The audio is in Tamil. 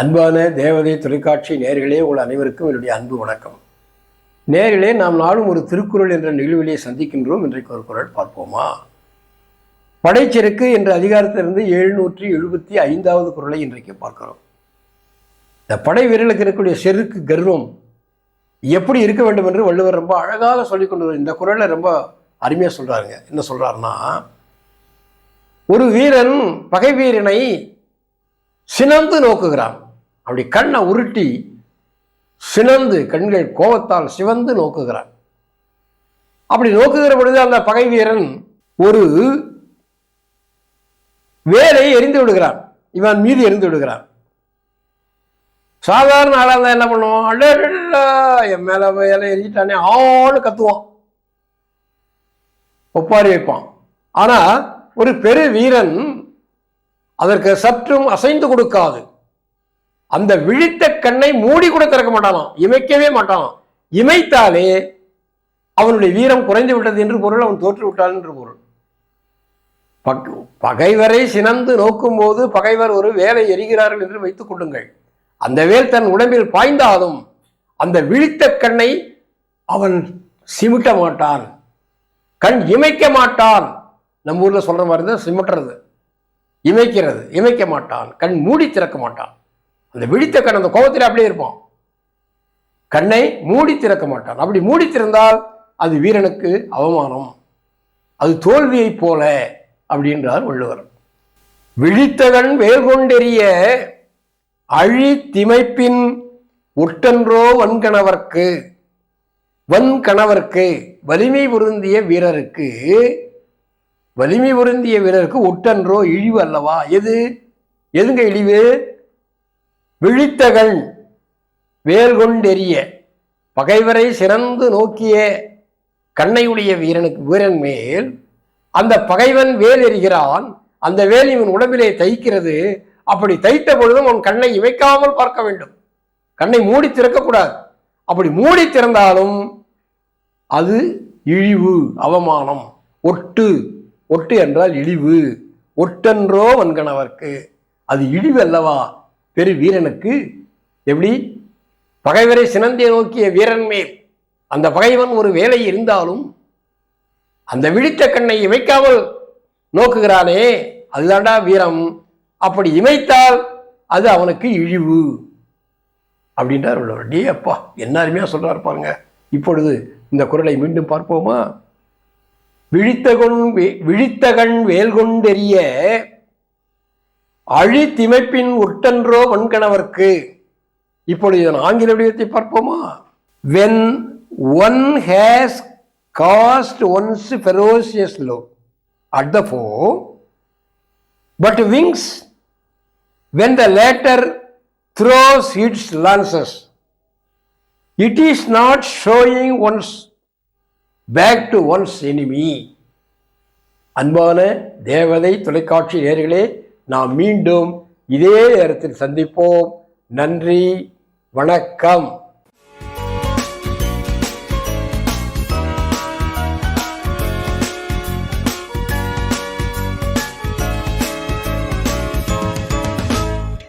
அன்பான தேவதை தொலைக்காட்சி நேர்களே உங்கள் அனைவருக்கும் என்னுடைய அன்பு வணக்கம். நேர்களே நாம் நாளும் ஒரு திருக்குறள் என்ற நிகழ்விலே சந்திக்கின்றோம். இன்றைக்கு ஒரு குறள் பார்ப்போமா? படைச்செருக்கு என்ற அதிகாரத்திலிருந்து எழுநூற்றி எழுபத்தி ஐந்தாவது குரலை இன்றைக்கு பார்க்கிறோம். இந்த படை வீரர்களுக்கு இருக்கக்கூடிய செருக்கு கர்வம் எப்படி இருக்க வேண்டும் என்று வள்ளுவர் ரொம்ப அழகாக சொல்லிக் கொண்டு இந்த குறளை ரொம்ப அருமையாக சொல்கிறாருங்க என்ன சொல்கிறாருன்னா ஒரு வீரன் பகை வீரனை சினந்து நோக்குகிறான். அப்படி கண்ணை உருட்டி சினந்து கண்கள் கோபத்தால் சிவந்து நோக்குகிறான் அப்படி நோக்குகிற பொழுது அந்த பகை வீரன் ஒரு வேலை எரிந்து விடுகிறான். இவன் மீது எரிந்து விடுகிறான். சாதாரண ஆளாக இருந்தால் என்ன பண்ணுவான்? அடடா என் மேலே வேலை எரிஞ்சிட்டானே ஆன்னு கத்துவான். ஒப்பாரி வைப்பான். ஆனால் ஒரு பெரு வீரன் அதற்கு சற்றும் அசைந்து கொடுக்காது. அந்த விழித்த கண்ணை மூடி கூட திறக்க மாட்டானாம் இமைக்கவே மாட்டானாம் இமைத்தாலே அவனுடைய வீரம் குறைந்து விட்டது என்று பொருள் அவன் தோற்று விட்டான் என்று பொருள். பக்- பகைவரை சினந்து நோக்கும் போது பகைவர் ஒரு வேலை எரிகிறார்கள் என்று வைத்துக் கொள்ளுங்கள். அந்த வேல் தன் உடம்பில் பாய்ந்தாலும் அந்த விழித்த கண்ணை அவன் சிமிட்ட மாட்டான். கண் இமைக்க மாட்டான். நம்ம ஊர்ல சொல்ற மாதிரி தான் சிமிட்டுறது. இமைக்கிறது இமைக்க மாட்டான். கண் மூடி திறக்க மாட்டான். அந்த விழித்த கண் அந்த கோபத்தில் அப்படியே இருப்பான். கண்ணை மூடி திறக்க மாட்டான். அப்படி மூடி திறந்தால் அது வீரனுக்கு அவமானம். அது தோல்வியைப் போல அப்படின்றார் வள்ளுவர். விழித்தகன் வேல் கொண்டெறிய அழி திமைப்பின் ஒட்டன்றோ வன்கணவர்க்கு வன்கணவர்க்கு வலிமை பொருந்திய வீரருக்கு வலிமை பொருந்திய வீரருக்கு ஒட்டன்றோ இழிவு அல்லவா? எது? எதுங்க இழிவு? விழித்தகன் வேல் கொண்டெறிய பகைவரை சிறந்து நோக்கிய கண்ணையுடைய வீரனுக்கு வீரன் மேல் அந்த பகைவன் வேல் எறிகிறான் அந்த வேல் இவன் உடம்பிலே தைக்கிறது அப்படி தைத்த பொழுதும் அவன் கண்ணை இமைக்காமல் பார்க்க வேண்டும். கண்ணை மூடி திறக்கக்கூடாது. அப்படி மூடி திறந்தாலும் அது இழிவு அவமானம். ஒட்டு ஒட்டு என்றால் இழிவு. ஒட்டென்றோ வன்கணவர்க்கு. அது இழிவு அல்லவா? பெரு வீரனுக்கு எப்படி? பகைவரை சினந்தே நோக்கிய வீரன் மேல். அந்த பகைவன் ஒரு வேலை இருந்தாலும் அந்த விழித்த கண்ணை இமைக்காமல் நோக்குகிறானே அதுதான்டா வீரம். அப்படி இமைத்தால் அது அவனுக்கு இழிவு. அப்படின்றார் உள்ளவர் டே அப்பா என்ன அருமையாக சொல்றாரு பாருங்க. இப்பொழுது இந்த குரலை மீண்டும் பார்ப்போமா? விழித்தகொன் வே- விழித்தகண் வேல் கொண்டெறிய அழி திமைப்பின் உட்டன்றோ வன்கணவர்க்கு. இப்பொழுது இதன் ஆங்கில வடிவத்தை பார்ப்போமா? When one has cast one's ferocious low at the foe but wings when the latter throws its lances it is not showing one's back to one's enemy அன்பான தேவதை தொலைக்காட்சி நேர்களே நாம் மீண்டும் இதே நேரத்தில் சந்திப்போம். நன்றி வணக்கம்.